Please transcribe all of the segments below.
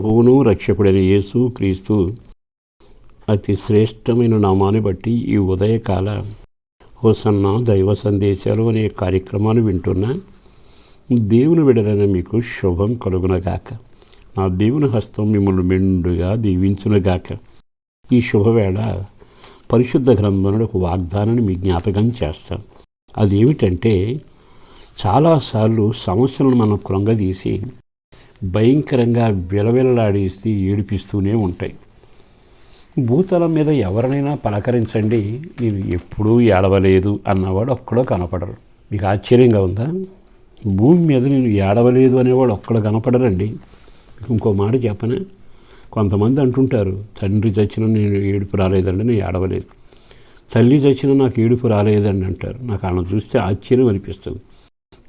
ప్రభువును రక్షకుడైన యేసు క్రీస్తు. అతి శ్రేష్టమైన నామాన్ని బట్టి ఈ ఉదయకాల హోసన్న దైవ సందేశాలు అనే కార్యక్రమాన్ని వింటున్న దేవుని విడలైన మీకు శుభం కలుగునగాక. నా దేవుని హస్తం మిమ్మల్ని మెండుగా దీవించునగాక. ఈ శుభవేళ పరిశుద్ధ గ్రంథంలో ఒక వాగ్దానాన్ని మీ జ్ఞాపకం చేస్తాం. అదేమిటంటే చాలాసార్లు సమస్యలను మనం కృంగదీసి భయంకరంగా విలవిలలాడేసి ఏడిపిస్తూనే ఉంటాయి. భూతలం మీద ఎవరినైనా పలకరించండి నేను ఎప్పుడూ ఏడవలేదు అన్నవాడు ఒక్కడో కనపడరు. మీకు ఆశ్చర్యంగా ఉందా? భూమి మీద నేను ఏడవలేదు అనేవాడు ఒక్కడు కనపడరండి. ఇంకో మాట చెప్పనే? కొంతమంది అంటుంటారు తండ్రి చచ్చిన నేను ఏడుపు రాలేదండి నేను ఏడవలేదు. తల్లి చచ్చిన నాకు ఏడుపు రాలేదండి అంటారు. నాకు ఆమె చూస్తే ఆశ్చర్యం అనిపిస్తుంది.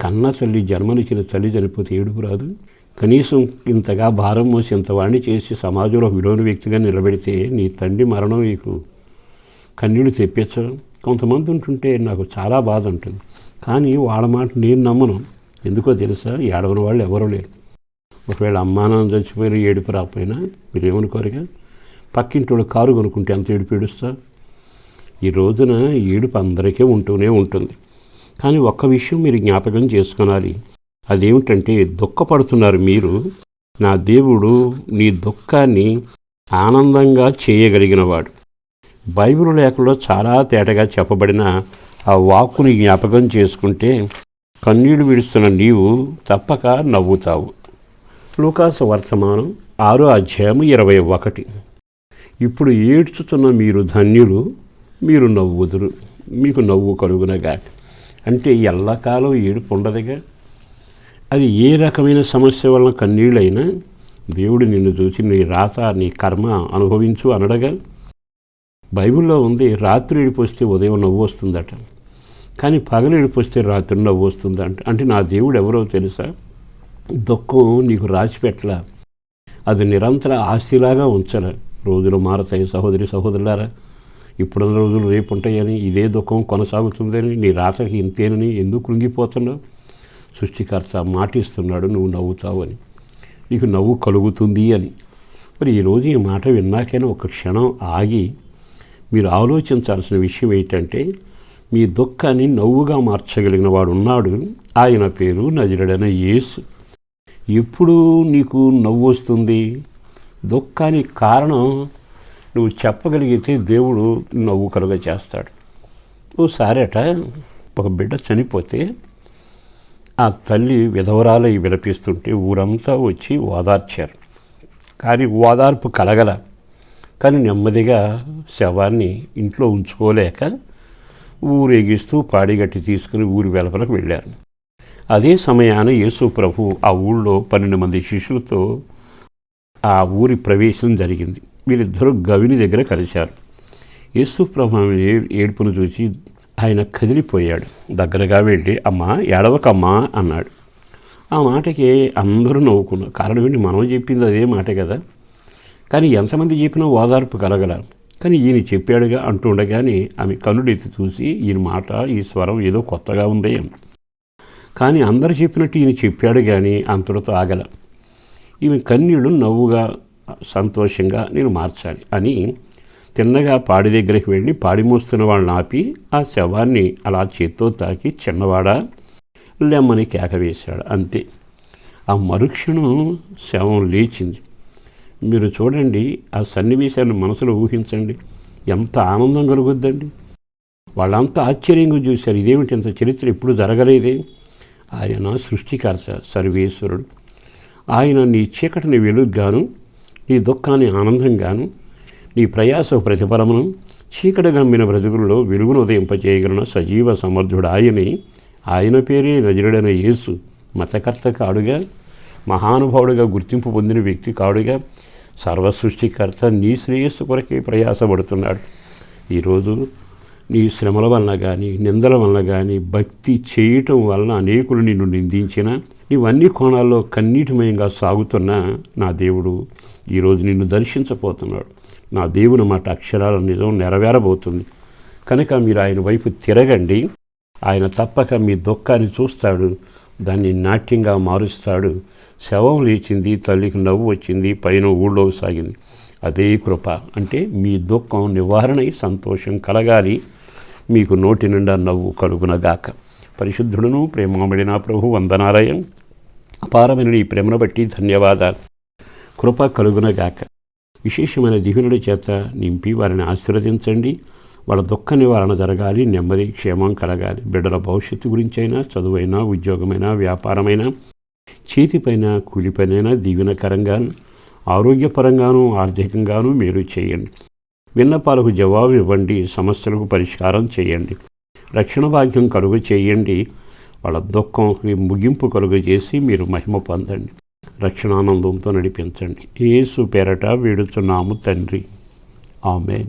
కన్న తల్లి జన్మనిచ్చిన తల్లి చనిపోతే ఏడుపు రాదు. కనీసం ఇంతగా భారం మోసి ఇంతవాణ్ణి చేసి సమాజంలో విలువైన వ్యక్తిగా నిలబెడితే నీ తండ్రి మరణం నీకు కన్నీళ్ళు తెప్పించడం. కొంతమంది ఉంటుంటే నాకు చాలా బాధ ఉంటుంది. కానీ వాళ్ళ మాట నేను నమ్మను. ఎందుకో తెలుసా? ఏడవని వాళ్ళు ఎవరూ లేరు. ఒకవేళ అమ్మానం చచ్చిపోయిన ఏడుపు రాకపోయినా మీరు ఏమనుకోరుగా పక్కింటోడు కారు కొనుక్కుంటే ఎంత ఏడుపు ఏడుస్తా? ఈ రోజున ఏడుపు అందరికీ ఉంటూనే ఉంటుంది. కానీ ఒక్క విషయం మీరు జ్ఞాపకం చేసుకునాలి. అదేమిటంటే దుఃఖపడుతున్నారు మీరు. నా దేవుడు నీ దుఃఖాన్ని ఆనందంగా చేయగలిగినవాడు. బైబిల్ లేఖలో చాలా తేటగా చెప్పబడిన ఆ వాక్కుని జ్ఞాపకం చేసుకుంటే కన్నీళ్ళు విడుస్తున్న నీవు తప్పక నవ్వుతావు. లూకాస్ వర్తమానం ఆరో అధ్యాయం ఇరవై ఒకటి. ఇప్పుడు ఏడ్చుతున్న మీరు ధన్యులు మీరు నవ్వుదురు మీకు నవ్వు కలుగునగా అంటే ఎల్లకాలం ఏడుపు ఉండదుగా? అది ఏ రకమైన సమస్య వలన కన్నీళ్ళైనా దేవుడు నిన్ను చూసి నీ రాత నీ కర్మ అనుభవించు అనడగా బైబిల్లో ఉంది రాత్రి ఏడిపోస్తే ఉదయం నవ్వు వస్తుందట. కానీ పగలు ఏడిపోస్తే రాత్రి నవ్వు వస్తుందంట. అంటే నా దేవుడు ఎవరో తెలుసా? దుఃఖం నీకు రాసిపెట్టలా అది నిరంతర ఆస్తిలాగా ఉంచల రోజులు మారతాయి సహోదరి సహోదరులారా. ఇప్పుడున్న రోజులు రేపు ఉంటాయని ఇదే దుఃఖం కొనసాగుతుందని నీ రాతకి ఇంతేనని ఎందుకు కృంగిపోతున్నావు? సృష్టికర్త మాటిస్తున్నాడు నువ్వు నవ్వుతావు అని. నీకు నవ్వు కలుగుతుంది అని. మరి ఈరోజు ఈ మాట విన్నాకైనా ఒక క్షణం ఆగి మీరు ఆలోచించాల్సిన విషయం ఏంటంటే మీ దుఃఖాన్ని నవ్వుగా మార్చగలిగిన వాడు ఉన్నాడు ఆయన పేరు నజరుడైన యేసు. ఎప్పుడు నీకు నవ్వు వస్తుంది? దుఃఖానికి కారణం నువ్వు చెప్పగలిగితే దేవుడు నవ్వు కలుగ చేస్తాడు ఓసారట ఒక బిడ్డ చనిపోతే ఆ తల్లి విధవరాలై విలపిస్తుంటే ఊరంతా వచ్చి ఓదార్చారు. కానీ ఓదార్పు కలగల. కానీ నెమ్మదిగా శవాన్ని ఇంట్లో ఉంచుకోలేక ఊరేగిస్తూ పాడిగట్టి తీసుకుని ఊరి వెలుపలకు వెళ్ళారు. అదే సమయాన యేసు ప్రభు ఆ ఊళ్ళో పన్నెండు మంది శిష్యులతో ఆ ఊరి ప్రవేశం జరిగింది. వీళ్ళిద్దరూ గవిని దగ్గర కలిశారు. యేసు ప్రభు ఏడుపును చూసి ఆయన కదిలిపోయాడు. దగ్గరగా వెళ్ళి అమ్మా ఏడవకమ్మా అన్నాడు. ఆ మాటకి అందరూ నవ్వుకున్నారు. కారణం ఏంటి? మనం చెప్పింది అదే మాట కదా. కానీ ఎంతమంది చెప్పినా ఓదార్పు కలగల. కానీ ఈయన చెప్పాడుగా అంటుండగానే ఆమె కన్నుడెత్తి చూసి ఈయన మాట ఈ స్వరం ఏదో కొత్తగా ఉందే కానీ అందరు చెప్పినట్టు ఈయన చెప్పాడు కానీ అంతటితో ఆగల. ఈమె కన్నీళ్ళు నవ్వుగా సంతోషంగా నేను మార్చాలి అని తిన్నగా పాడి దగ్గరికి వెళ్ళి పాడి మోస్తున్న వాళ్ళని ఆపి ఆ శవాన్ని అలా చేత్తో తాకి చిన్నవాడా లెమ్మని కేక వేశాడు. అంతే. ఆ మరుక్షణం శవం లేచింది. మీరు చూడండి ఆ సన్నివేశాన్ని మనసులో ఊహించండి. ఎంత ఆనందం కలుగుద్దండి. వాళ్ళంతా ఆశ్చర్యంగా చూశారు. ఇదేమిటి ఇంత చరిత్ర? ఎప్పుడు జరగలేదే. ఆయన సృష్టికర్త సర్వేశ్వరుడు. ఆయన నీ చీకటిని వెలుగ్గాను నీ దుఃఖాన్ని ఆనందంగాను నీ ప్రయాస ప్రతిఫలమును చీకటి గమ్మిన బ్రతుకుల్లో వెలుగును ఉదయింపచేయగలిగిన సజీవ సమర్థుడు ఆయనే ఆయన పేరే నజరుడైన యేసు మతకర్త కాడుగా మహానుభావుడిగా గుర్తింపు పొందిన వ్యక్తి కాడుగా సర్వసృష్టికర్త నీ శ్రేయస్సు కొరకే ప్రయాసపడుతున్నాడు. ఈరోజు నీ శ్రమల వలన కానీ నిందల వలన కానీ భక్తి చేయటం వలన అనేకులు నిన్ను నిందించిన నీవన్నీ కోణాల్లో కన్నీటిమయంగా సాగుతున్న నా దేవుడు ఈరోజు నిన్ను దర్శించబోతున్నాడు. నా దేవుని మాట అక్షరాల నిజం నెరవేరబోతుంది. కనుక మీరు ఆయన వైపు తిరగండి. ఆయన తప్పక మీ దుఃఖాన్ని చూస్తాడు. దాన్ని నాట్యంగా మారుస్తాడు. శవం లేచింది తల్లికి నవ్వు వచ్చింది పైన ఊళ్ళో సాగింది. అదే కృప. అంటే మీ దుఃఖం నివారణై సంతోషం కలగాలి. మీకు నోటి నిండా నవ్వు కలుగునగాక పరిశుద్ధుడును ప్రేమబడిన ప్రభు వందనాలయం. అపారమైన ఈ ప్రేమను బట్టి ధన్యవాదాలు. కృప కలుగునగాక విశేషమైన దివ్యునుడి చేత నింపి వారిని ఆశీర్వదించండి. వాళ్ళ దుఃఖ నివారణ జరగాలి నెమ్మది క్షేమం కలగాలి. బిడ్డల భవిష్యత్తు గురించైనా చదువైనా ఉద్యోగమైనా వ్యాపారమైనా చేతిపైన కూలిపైనైనా దీవెనకరంగాను ఆరోగ్యపరంగాను ఆర్థికంగాను మీరు చేయండి. విన్నపాలకు జవాబు ఇవ్వండి సమస్యలకు పరిష్కారం చేయండి. రక్షణ భాగ్యం కలుగు చేయండి వాళ్ళ దుఃఖంకి ముగింపు కలుగు చేసి మీరు మహిమ పొందండి. రక్షణానందంతో నడిపించండి. ఏసు పేరట వేడుచున్నాము తండ్రి. ఆమెన్.